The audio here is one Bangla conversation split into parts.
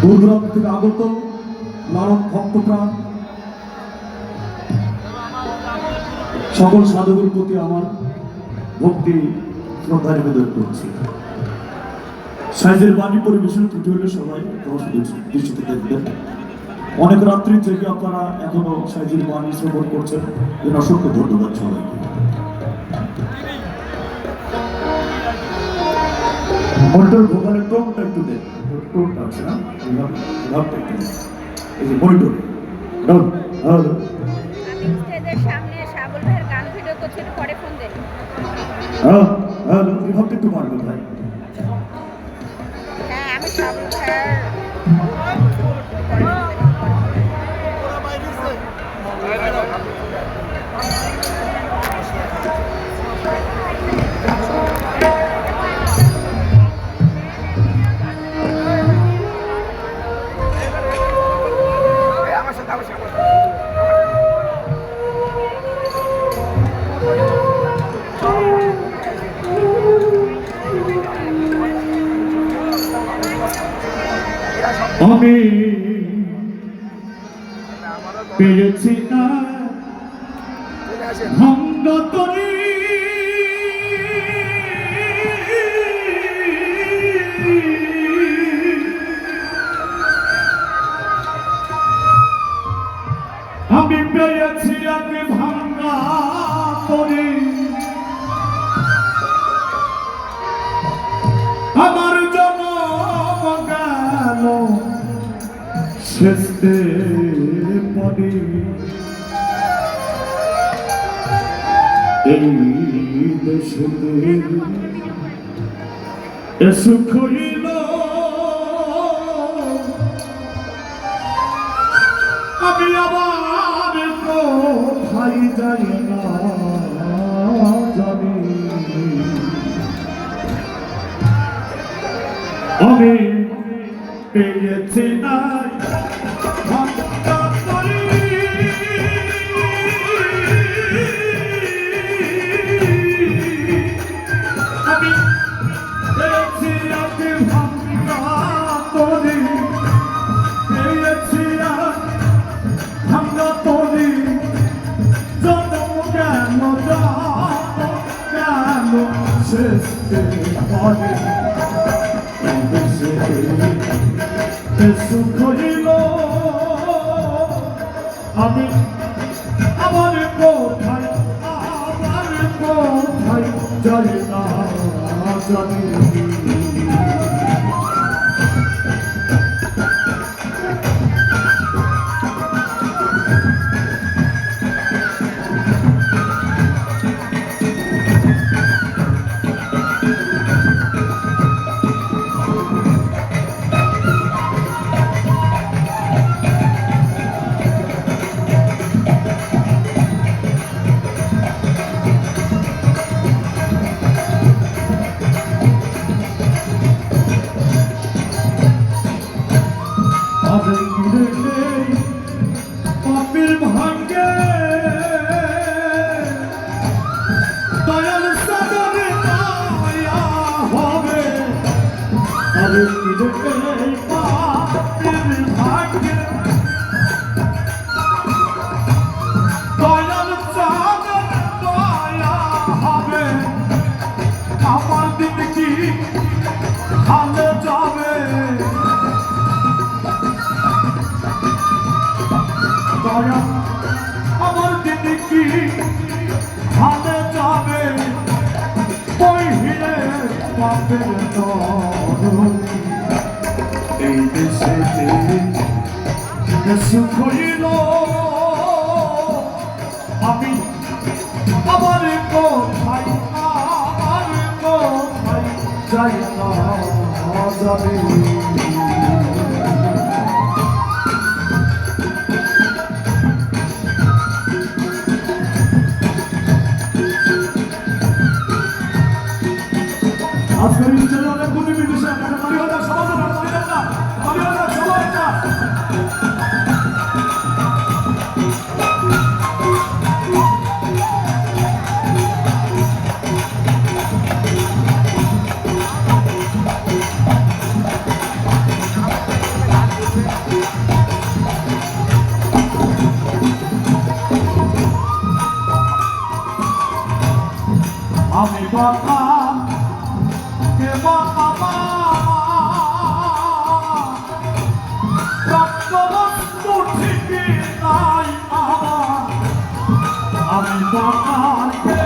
দূর দূরান্ত থেকে আগত লালন ভক্তপ্রাণ সকল সাধকের প্রতি আমার ভক্তি শ্রদ্ধা নিবেদন করছি। সাইজের বাণী পরিবেশন ত্রুটি হলে সবাই দৃষ্টিতে দেখবেন অনেক রাত্রি থেকে আপনারা এখনও সাইজের বাণী শ্রবণ করছেন। এর অসংখ্য ধন্যবাদ সবাইকে। মনিটর ভোকালের টোনটা একটু দেন। টোনটা আছে না এভাবে একটু এই যে মনিটর ডাউন হ্যালো সামনে সাবল ভাইয়ের গান ভিডিও করছি একটু পরে ফোন দেন হ্যালো হ্যালো এভাবে একটু ভাই। হ্যাঁ আমি ভাইয়ের আমি পেয়েছি না। ভঙ্গ তরি আমি পেয়েছি আমি শেষে পদে এই দেশেতে সুখ হইল আমি আবার কোথায় যাই না জানি। আমি পেয়েছি নাই সুখ হইল। আমি আমার কোথায় আমার কোথায় যাই না জানি হইল আমি আমার কোথায় আমার কোথায় যাই না যাবে বাবা কে বাবা রক্তবস্তু ঠিকই নাই আমি বাবাকে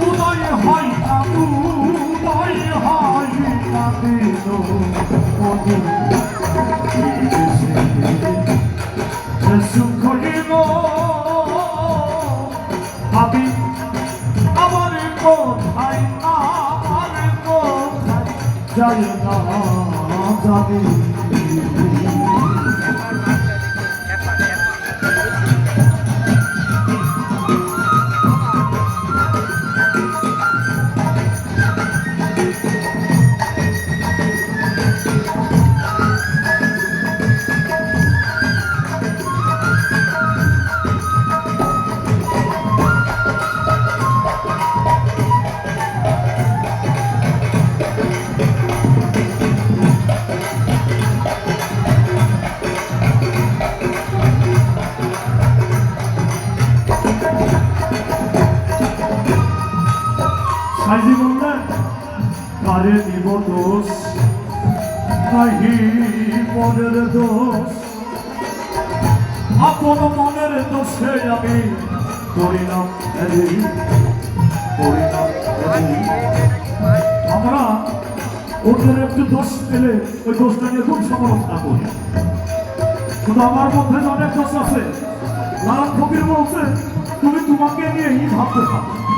উদয় হয় না উদয় হয় না দিল মধু সুখ হইল আমি আমার কোথায় আমার কোথায় যাই না যাবি বললেন কারে দিব দোষ নাহি মনের দোষ আপন মনের দোষে আমি এরি করিলাম আমরা ওদের একটু দোষ পেলে ওই দোষটা নিয়ে খুব সমালোচনা করি কিন্তু আমার মধ্যে অনেক দোষ আছে লাল ফকির বলছে তুমি তোমাকে নিয়েই ভাবতে থাকো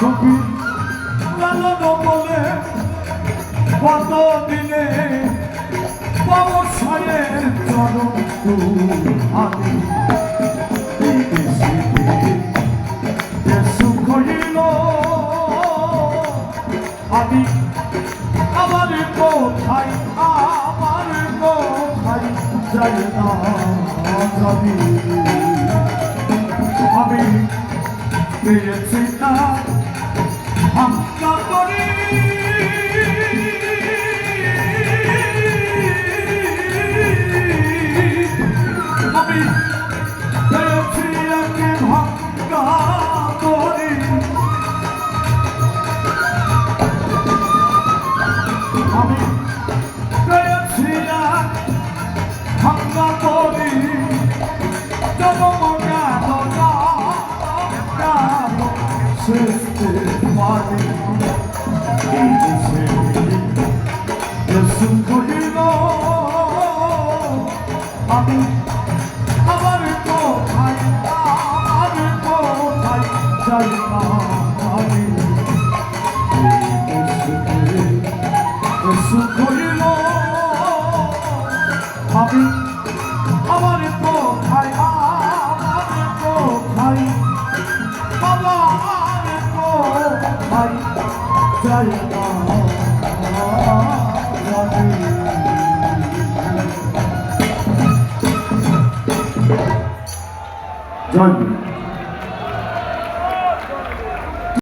কবি লালন বলে কত দিনে ব্যবসায়ের চরম আমি আমি আমার কোথায় আমার কোথায় যাই না। আমি পেয়েছি না পারি যাই না